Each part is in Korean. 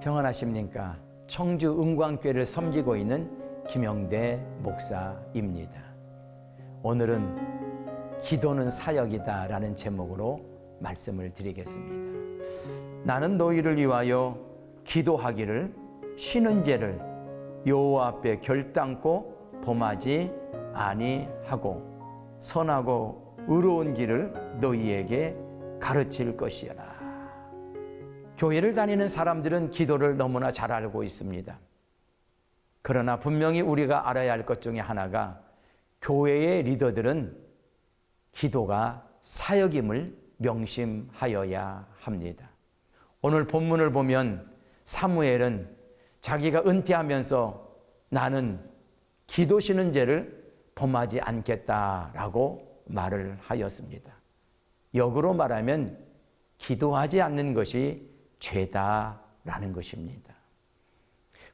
평안하십니까? 청주 은광교회를 섬기고 있는 김영대 목사입니다. 오늘은 기도는 사역이다라는 제목으로 말씀을 드리겠습니다. 나는 너희를 위하여 기도하기를 쉬는 죄를 여호와 앞에 결단코 범하지 아니하고 선하고 의로운 길을 너희에게 가르칠 것이라. 교회를 다니는 사람들은 기도를 너무나 잘 알고 있습니다. 그러나 분명히 우리가 알아야 할 것 중에 하나가 교회의 리더들은 기도가 사역임을 명심하여야 합니다. 오늘 본문을 보면 사무엘은 자기가 은퇴하면서 나는 기도 쉬는 죄를 범하지 않겠다라고 말을 하였습니다. 역으로 말하면 기도하지 않는 것이 죄다라는 것입니다.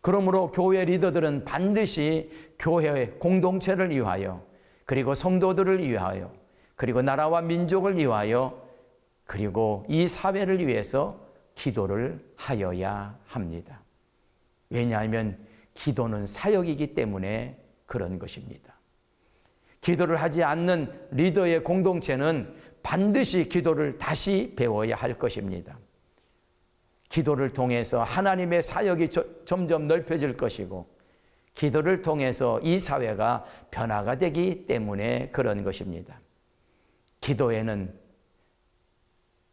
그러므로 교회 리더들은 반드시 교회의 공동체를 위하여 그리고 성도들을 위하여 그리고 나라와 민족을 위하여 그리고 이 사회를 위해서 기도를 하여야 합니다. 왜냐하면 기도는 사역이기 때문에 그런 것입니다. 기도를 하지 않는 리더의 공동체는 반드시 기도를 다시 배워야 할 것입니다. 기도를 통해서 하나님의 사역이 점점 넓혀질 것이고, 기도를 통해서 이 사회가 변화가 되기 때문에 그런 것입니다. 기도에는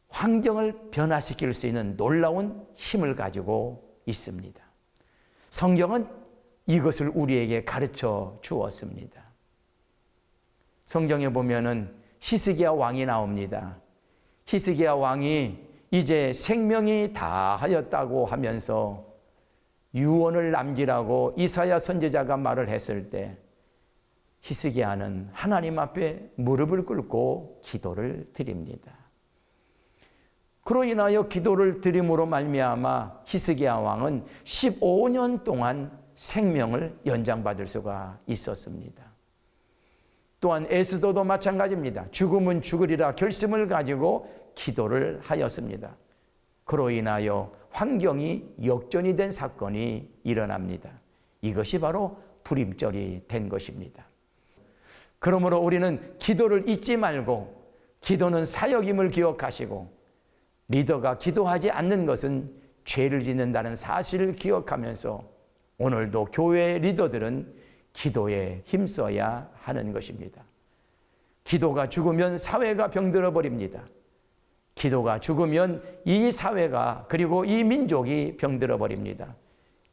환경을 변화시킬 수 있는 놀라운 힘을 가지고 있습니다. 성경은 이것을 우리에게 가르쳐 주었습니다. 성경에 보면은 히스기야 왕이 나옵니다. 히스기야 왕이 이제 생명이 다 하였다고 하면서 유언을 남기라고 이사야 선지자가 말을 했을 때 히스기야는 하나님 앞에 무릎을 꿇고 기도를 드립니다. 그로 인하여 기도를 드림으로 말미암아 히스기야 왕은 15년 동안 생명을 연장받을 수가 있었습니다. 또한 에스더도 마찬가지입니다. 죽음은 죽으리라 결심을 가지고 기도를 하였습니다. 그로 인하여 환경이 역전이 된 사건이 일어납니다. 이것이 바로 불임절이 된 것입니다. 그러므로 우리는 기도를 잊지 말고 기도는 사역임을 기억하시고 리더가 기도하지 않는 것은 죄를 짓는다는 사실을 기억하면서 오늘도 교회 리더들은 기도에 힘써야 하는 것입니다. 기도가 죽으면 사회가 병들어 버립니다. 기도가 죽으면 이 사회가 그리고 이 민족이 병들어 버립니다.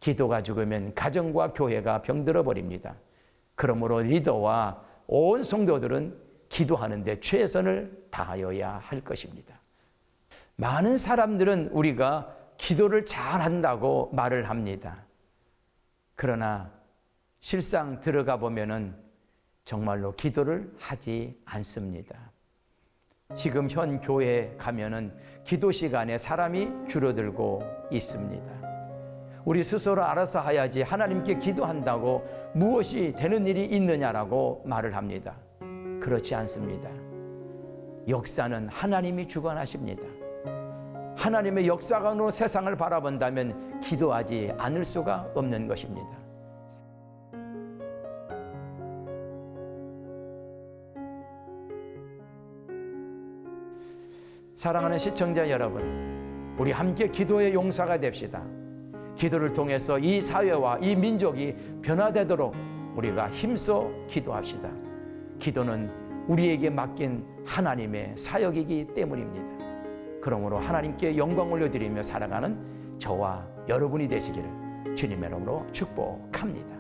기도가 죽으면 가정과 교회가 병들어 버립니다. 그러므로 리더와 온 성도들은 기도하는데 최선을 다하여야 할 것입니다. 많은 사람들은 우리가 기도를 잘 한다고 말을 합니다. 그러나 실상 들어가 보면은 정말로 기도를 하지 않습니다. 지금 현 교회에 가면은 기도 시간에 사람이 줄어들고 있습니다. 우리 스스로 알아서 해야지 하나님께 기도한다고 무엇이 되는 일이 있느냐라고 말을 합니다. 그렇지 않습니다. 역사는 하나님이 주관하십니다. 하나님의 역사관으로 세상을 바라본다면 기도하지 않을 수가 없는 것입니다. 사랑하는 시청자 여러분, 우리 함께 기도의 용사가 됩시다. 기도를 통해서 이 사회와 이 민족이 변화되도록 우리가 힘써 기도합시다. 기도는 우리에게 맡긴 하나님의 사역이기 때문입니다. 그러므로 하나님께 영광 올려드리며 살아가는 저와 여러분이 되시기를 주님의 이름으로 축복합니다.